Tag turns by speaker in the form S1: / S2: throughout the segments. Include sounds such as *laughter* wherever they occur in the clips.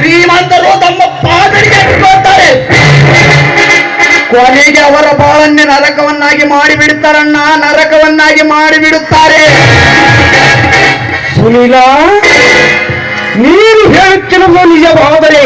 S1: ಶ್ರೀಮಂತರು ತಮ್ಮ ಪಾದರಿಗೆ ಇಟ್ಕೊಳ್ತಾರೆ ಕೊನೆಗೆ ಅವರ ಬಾಳನ್ನೇ ನರಕವನ್ನಾಗಿ ಮಾಡಿಬಿಡುತ್ತಾರಣ್ಣ, ನರಕವನ್ನಾಗಿ ಮಾಡಿಬಿಡುತ್ತಾರೆ.
S2: ಸುನೀಲ, ನೀನು ಹೇಳುತ್ತಿರುವ ನಿಜವಾದರೆ.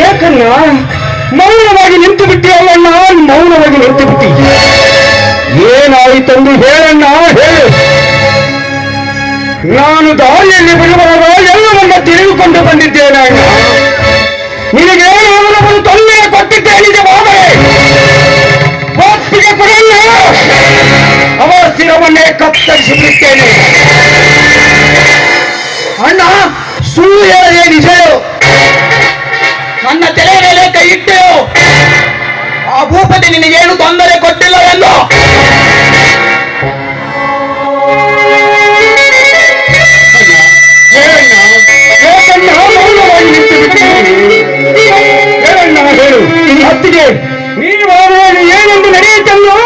S2: ಏಕಣ್ಣ ಮೌನವಾಗಿ ನಿಂತು ಬಿಟ್ಟಿಯಲ್ಲಣ್ಣ ಮೌನವಾಗಿ ನಿಂತು ಬಿಟ್ಟಿ ಏನಾಯಿತಂದು ಹೇಳಣ್ಣ? ಹೇಳು. ನಾನು ದಾರಿಯಲ್ಲಿ ಬಿಡುವಾಗ ಎಲ್ಲವನ್ನ ತಿಳಿದುಕೊಂಡು ಬಂದಿದ್ದೇನೆ ಅಣ್ಣ. ನೀವು ಏನೊಂದು ಏನೆಂದು ನಡೆಯುತ್ತಲ್ಲೋ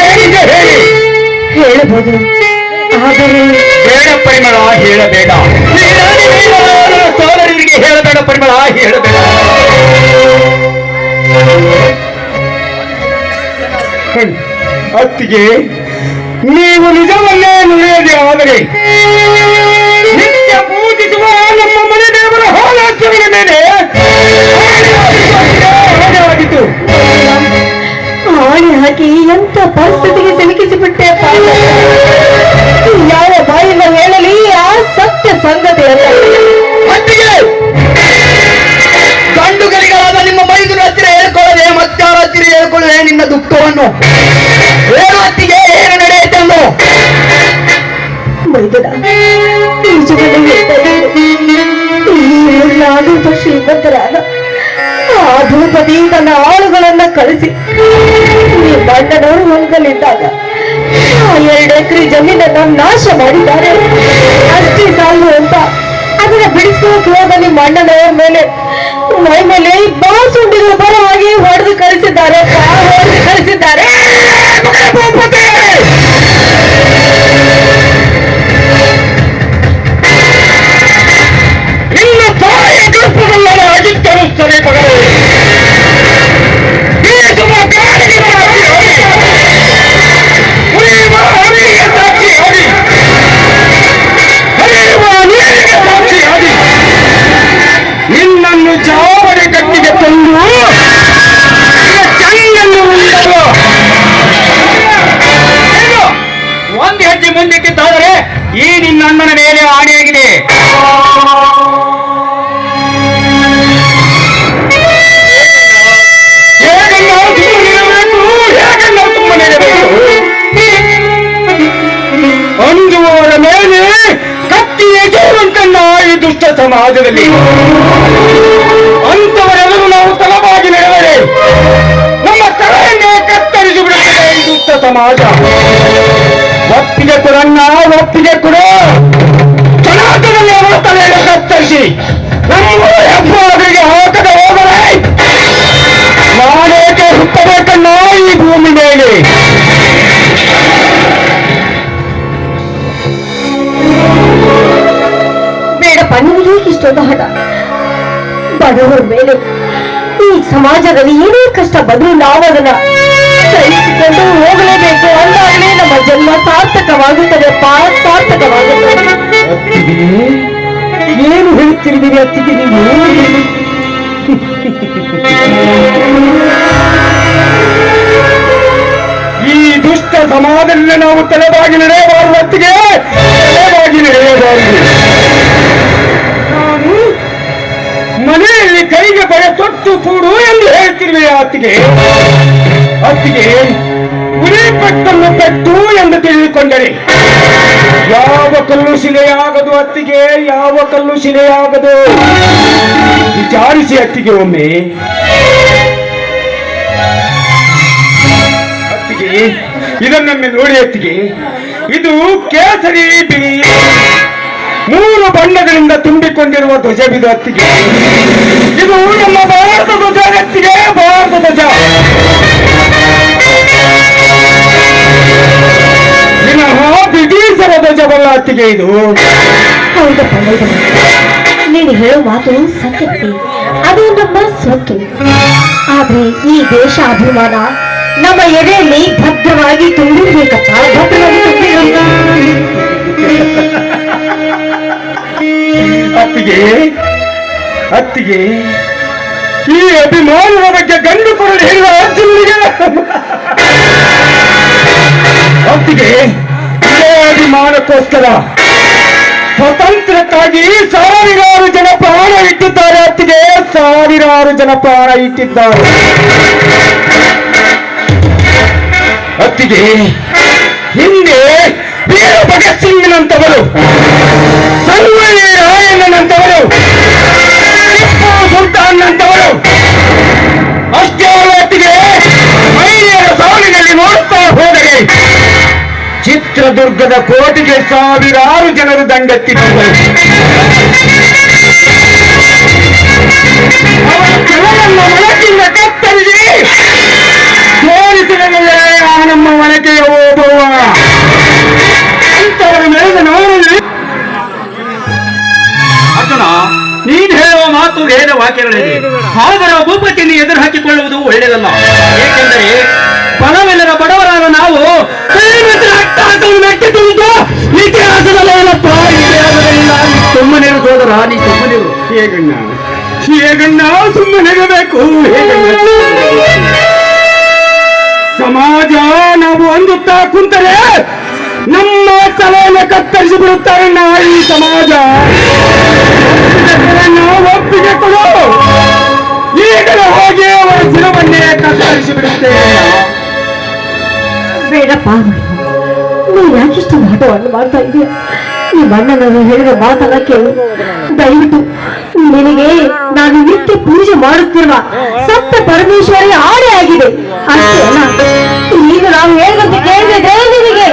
S2: ಹೇಳಿ ಹೇಳಿ
S3: ಹೇಳಬಹುದು. ಆದರೆ
S2: ಬೇಡ ಪರಿಮಳ ಹೇಳಬೇಡ. ಸೋದರರಿಗೆ ಹೇಳಬೇಡ ಪರಿಮಳ ಹೇಳಬೇಡ. ಅತ್ತಿಗೆ ನೀವು ನಿಜವನ್ನೇ ನುಡಿಯದೆ ಆದರೆ ನಿತ್ಯ ಪೂಜಿಸುವ
S3: ಆಣೆ ಹಾಕಿ ಎಂತ ಪರಿಸ್ಥಿತಿಗೆ ಸಿಲುಕಿಸಿಬಿಟ್ಟೆ ಪಾಪ ಯಾವ ಬಾಯಿಂದ ಹೇಳಲಿ ಆ ಸತ್ಯ ಸಂಗತಿ ಅಲ್ಲ.
S1: ಅತ್ತಿಗೆ ಗಂಡುಗರಿಗಳಾದ ನಿಮ್ಮ ಮೈದುನ ಹತ್ತಿರ ಹೇಳ್ಕೊಳ್ಳದೆ ಮತ್ತಾರ ಹತ್ತಿರ ಹೇಳ್ಕೊಳ್ಳದೆ ನಿನ್ನ ದುಃಖವನ್ನು. ಏನು
S3: ಹತ್ತಿಗೆ ಏನು ಭೂಪತಿ ತನ್ನ ಆಳುಗಳನ್ನ ಕಳಿಸಿ ಬಂಡನವರು ಹೊಂದಲಿದ್ದಾಗ ಎರಡು ಎಕರೆ ಜಮೀನನ್ನ ನಾಶ ಮಾಡಿದ್ದಾರೆ. ಅಷ್ಟೇ ಸಾಲು ಅಂತ ಅದನ್ನ ಬಿಡಿಸ್ಕೋಕ್ ಹೋದ ನಿಮ್ಮ ಅಣ್ಣನವರ ಮೇಲೆ ಮೈ ಮೇಲೆ ಬಾಸುಂಡಿಗಳು ಬರೋ ಹಾಗೆ ಹೊಡೆದು ಕಳಿಸಿದ್ದಾರೆ ಕಳಿಸಿದ್ದಾರೆ
S2: ಈ ನಿನ್ನ ಅಣ್ಣನ ಮೇಲೆ ಆಣೆಯಾಗಿದೆ ಅಂಜುವವರ ಮೇಲೆ ಕತ್ತಿ ಎಸೆಯುವಂತನ್ನ ಈ ದುಷ್ಟ ಸಮಾಜದಲ್ಲಿ. ಅಂತವರೆಲ್ಲರೂ ನಾವು ತಲವಾಗಿ ನಡೆದರೆ ನಮ್ಮ ತಲೆಯನ್ನೇ ಕತ್ತರಿಸಿ ಬಿಡುತ್ತದೆ ಈ ದುಷ್ಟ ಸಮಾಜ. ಒಪ್ಪಿಗೆ ಕೊಡಣ್ಣ ಒಪ್ಪಿಗೆ ಕೊಡು. ಜನಾರ್ದನಲ್ಲಿ ಅವರ ತಲೆಯನ್ನು ಕತ್ತರಿಸಿ. ನಮ್ಮ ಹೆಬ್ಬಾಗಿಲಿಗೆ ಹಾಕದೆ ಹೋದರೆ ನಾನೇಕೆ ಹುಟ್ಟಬೇಕಣ್ಣ ಈ ಭೂಮಿ ಮೇಲೆ?
S3: ಬೇಡಪ್ಪ, ನಿಮಗೆ ಇಷ್ಟೊಂದು ಹಠ? ಬಡವರ ಮೇಲೆ ಈ ಸಮಾಜದಲ್ಲಿ ಏನೇ ಕಷ್ಟ ಬಂದರೂ ನಾವು ಸಹಿಸಿಕೊಂಡು ಹೋಗಲೇಬೇಕು ಅಂದಾಗಲೇ ನಮ್ಮ ಜನ್ಮ ಸಾರ್ಥಕವಾಗುತ್ತದೆ ಸಾರ್ಥಕವಾಗುತ್ತದೆ.
S2: ಏನು ಹೇಳ್ತಿದ್ದೀರಿ ಅತ್ತಿಗೆ ನೀವು? ಈ ದುಷ್ಟ ಸಮಾಜದಲ್ಲಿ ನಾವು ತಲೆಬಾಗಿ ನಡೆಯಬಾರದು ಅತ್ತಿಗೆ. ತಲೆಬಾಗಿ ನಡೆಯಬಾರದು. ಮನೆಯಲ್ಲಿ ಕೈಗೆ ಬರೆ ತೊಟ್ಟು ಕೂಡು ಎಂದು ಹೇಳ್ತಿರುವೆ ಅತ್ತಿಗೆ? ಅತ್ತಿಗೆ ಗುರಿ ಪೆಟ್ಟನ್ನು ಪೆಟ್ಟು ಎಂದು ತಿಳಿದುಕೊಂಡರೆ. ಯಾವ ಕಲ್ಲು ಶಿಲೆಯಾಗದು ಅತ್ತಿಗೆ ಯಾವ ಕಲ್ಲು ಶಿಲೆಯಾಗದು? ವಿಚಾರಿಸಿ ಅತ್ತಿಗೆ ಒಮ್ಮೆ. ಅತ್ತಿಗೆ ಇದನ್ನೊಮ್ಮೆ ನೋಡಿ ಅತ್ತಿಗೆ ಇದು ಕೇಸರಿ ಬಿಳಿ. ಮೂರು ಬಣ್ಣಗಳಿಂದ ತುಂಬಿಕೊಂಡಿರುವ ಧ್ವಜವಿದು ಅತ್ತಿಗೆ ಇದು ನಮ್ಮ ಭಾರತ ಧ್ವಜ ಅತ್ತಿಗೆ ಭಾರತ ಧ್ವಜ. ಅತ್ತಿಗೆ ಇದು?
S3: ಹೌದಪ್ಪ ಹೌದಪ್ಪ ನೀನು ಹೇಳೋ ಮಾತು ಸತ್ಯತೆ ಅದು ನಮ್ಮ ಸ್ವತ್ತು ಆದ್ರೆ ಈ ದೇಶ ಅಭಿಮಾನ ನಮ್ಮ ಎದೆಯಲ್ಲಿ ಭದ್ರವಾಗಿ ತುಂಬಿರ್ಬೇಕಪ್ಪ. ಭದ್ರವಾಗಿ ತುಂಬಿರ್ಬೇಕು. *laughs*
S2: ಅತ್ತಿಗೆ ಅತ್ತಿಗೆ ಈ ಅಭಿಮಾನದ ಬಗ್ಗೆ ಗಂಡು ಕೊರಡು ಹೇಳುವ ಅರ್ಜುನಿಗೆ. *laughs* ಅತ್ತಿಗೆ ಅಭಿಮಾನಕ್ಕೋಸ್ಕರ ಸ್ವತಂತ್ರಕ್ಕಾಗಿ ಸಾವಿರಾರು ಜನ ಪ್ರಾಣ ಇಟ್ಟಿದ್ದಾರೆ ಅತ್ತಿಗೆ ಸಾವಿರಾರು ಜನ ಪ್ರಾಣ ಇಟ್ಟಿದ್ದಾರೆ. ಅತ್ತಿಗೆ ಹಿಂದೆ ವೀರ ಭಗತ್ ಸಿಂಗ್ನಂತವರು ಚಿತ್ರದುರ್ಗದ ಕೋಟೆಗೆ ಸಾವಿರಾರು ಜನರು ದಂಡೆತ್ತಿದ್ದಾರೆ. ಕತ್ತರಿಸಿ ತೋರಿಸಿದ ಮೇಲೆ ಆ ನಮ್ಮ ಮನೆಗೆ ಓಬವ್ವ ಅಂತವರ ಮೇಲೆ ನೋಡಲಿ
S1: ಅರ್ಜುನ ನೀನ್ ಹೇಳುವ ಮಾತು ವೇದ ವಾಕ್ಯಗಳಲ್ಲಿ ಹಾಗರ ಭೂಪತಿಯನ್ನು ಎದುರು ಹಾಕಿಕೊಳ್ಳುವುದು ಒಳ್ಳೆಯದಲ್ಲ. ಏಕೆಂದರೆ ತಿಳಿದು ಇತಿಹಾಸದಲ್ಲಿ ಏನಪ್ಪ ಇತಿಹಾಸದಲ್ಲಿ ಸುಮ್ಮನಿರು ಸೋದರ ನೀ ಸುಮ್ಮನಿರು.
S2: ಹೇಗಣ್ಣ ಹೇಗಣ್ಣ ಸುಮ್ಮನಿರಬೇಕು. ಹೇಗಣ್ಣ ಸಮಾಜ ನಾವು ಅಂದುತ್ತಾ ಕುಂತರೆ ನಮ್ಮ ತಲೆಯನ್ನು ಕತ್ತರಿಸಿ ಬಿಡುತ್ತಾರಣ್ಣ ಈ ಸಮಾಜ. ಒಪ್ಪಿಗೆ ಕೊಡು. ಈಗಲೇ ಹೋಗಿ ಅವರ ಸಿರವನ್ನೇ ಕತ್ತರಿಸಿ ಬಿಡುತ್ತೆ
S3: ಬೇಡಪ್ಪ ನೀ ಯಾಕಿಷ್ಟು ನಾಟವನ್ನು ಮಾಡ್ತಾ ಇದೆಯಾ? ಈ ಮಣ್ಣನ್ನು ಹೇಳಿದ ಮಾತನ್ನ ಕೇಳು ದಯವಿಟ್ಟು ನಿನಗೆ ನಾನು ನಿತ್ಯ ಪೂಜೆ ಮಾಡುತ್ತಿರುವ ಸಪ್ತ ಪರಮೇಶ್ವರಿ ಆಡೆ ಆಗಿದೆ. ಅಷ್ಟೇ ಅಲ್ಲ, ಈಗ ನಾವು ಹೇಳಿದಂತೆ ಕೇಳಿದ್ರೆ ನಿನಗೆ.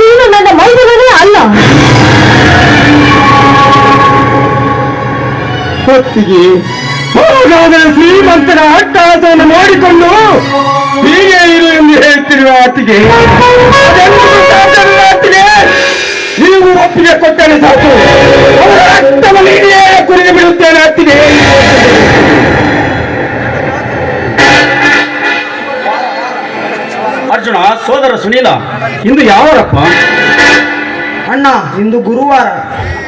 S3: ನೀನು ನನ್ನ ಮೈದನೇ ಅಲ್ಲ.
S2: ಹೊತ್ತಿಗೆ ಶ್ರೀಮಂತರ ಅಟ್ಟಹಾಸವನ್ನು ನೋಡಿಕೊಂಡು ಸಾಧ್ಯವಿಲ್ಲ ಆತಿಗೆ ನೀವು ಒಪ್ಪಿಗೆ ಕೊಟ್ಟರೆ ಸಾಕು ರಕ್ತವನ್ನು ಕುರಿದು ಬಿಡುತ್ತೇನೆ ಆತಿಗೆ
S1: ಅರ್ಜುನ ಸೋದರ ಸುನೀಲ ಇಂದು ಯಾವರಪ್ಪ
S4: ಅಣ್ಣ ಇಂದು ಗುರುವಾರ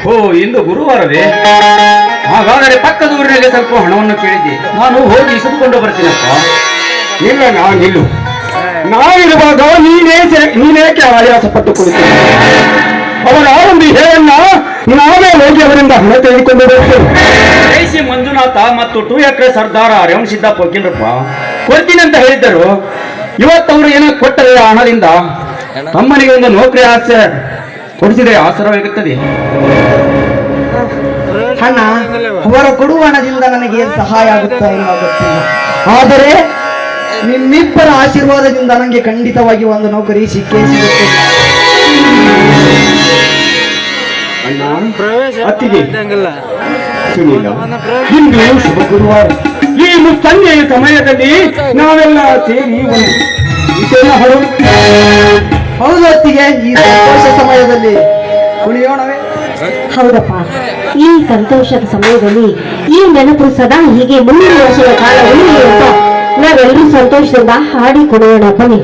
S1: ಓ ಇಂದು ಗುರುವಾರವೇ ಹಾಗಾದರೆ ಪಕ್ಕದ ಊರಿನಲ್ಲಿ ಸ್ವಲ್ಪ ಹಣವನ್ನು ಕೇಳಿದ್ದೆ ನಾನು ಹೋಗಿ ಇಸಿದುಕೊಂಡು ಬರ್ತೀನಪ್ಪ
S2: ಇಲ್ಲ ನಾನು ನಿಲ್ಲು ನಾವಿರುವಾಗ ನೀನೇ ನೀನೇಕೆ ಆಯಾಸ ಪಟ್ಟು ಕುಳಿತು ಅವರ ಒಂದು ಹೇಳನ್ನ ನಾವೇ ಹೋಗಿ ಅವರಿಂದ ಹಣ ತೆಗೆದುಕೊಂಡು ಬರ್ತೇವೆ
S1: ಜೈಸಿ ಮಂಜುನಾಥ ಮತ್ತು ಟೂ ಎಕರೆ ಸರ್ದಾರ ರೇವಣ ಸಿದ್ದಪ್ಪ ವಕೀಲರಪ್ಪ ಕೊಡ್ತೀನಿ ಅಂತ ಹೇಳಿದ್ದರು. ಇವತ್ತವರು ಏನೋ ಕೊಟ್ಟರೆ ಆ ಹಣದಿಂದ ತಮ್ಮನಿಗೆ ಒಂದು ನೌಕರಿ ಆಸೆ ಕೊಡಿಸಿದರೆ ಆಸರವಾಗುತ್ತದೆ
S4: ಅಣ್ಣ ಅವರ ಕೊಡುವ ಹಣದಿಂದ ನನಗೆ ಏನ್ ಸಹಾಯ ಆಗುತ್ತಾ ಗೊತ್ತಿಲ್ಲ. ಆದರೆ ನಿಮ್ಮಿಬ್ಬರ ಆಶೀರ್ವಾದದಿಂದ ನನಗೆ ಖಂಡಿತವಾಗಿ ಒಂದು ನೌಕರಿ ಸಿಕ್ಕೇ ಸಿಗುತ್ತೆ.
S2: ಅಣ್ಣ ಅತ್ತಿಗೆ. ಸುನೀಲ ಇಂದು ಶುಭ ಗುರುವಾರ. ಈ ಸಮಯದಲ್ಲಿ ನಾವೆಲ್ಲ ಸೇರಿ ಒಂದು
S4: ಹೌದು ಹೊತ್ತಿಗೆ ಈ ಸಂತೋಷ ಸಮಯದಲ್ಲಿ ಕುಣಿಯೋಣವೇ.
S3: ಹೌದಪ್ಪ. ಈ ಸಂತೋಷದ ಸಮಯದಲ್ಲಿ ಈ ನೆನಪು ಸದಾ ಹೀಗೆ ಮುಂದಿನ ವರ್ಷದ ಕಾಲ ಉಳಿಯಲಿ ಅಂತ ನಾವೆಲ್ಲರೂ ಸಂತೋಷದಿಂದ ಹಾಡಿ ಕೊಡೋಣ ಬನ್ನಿ.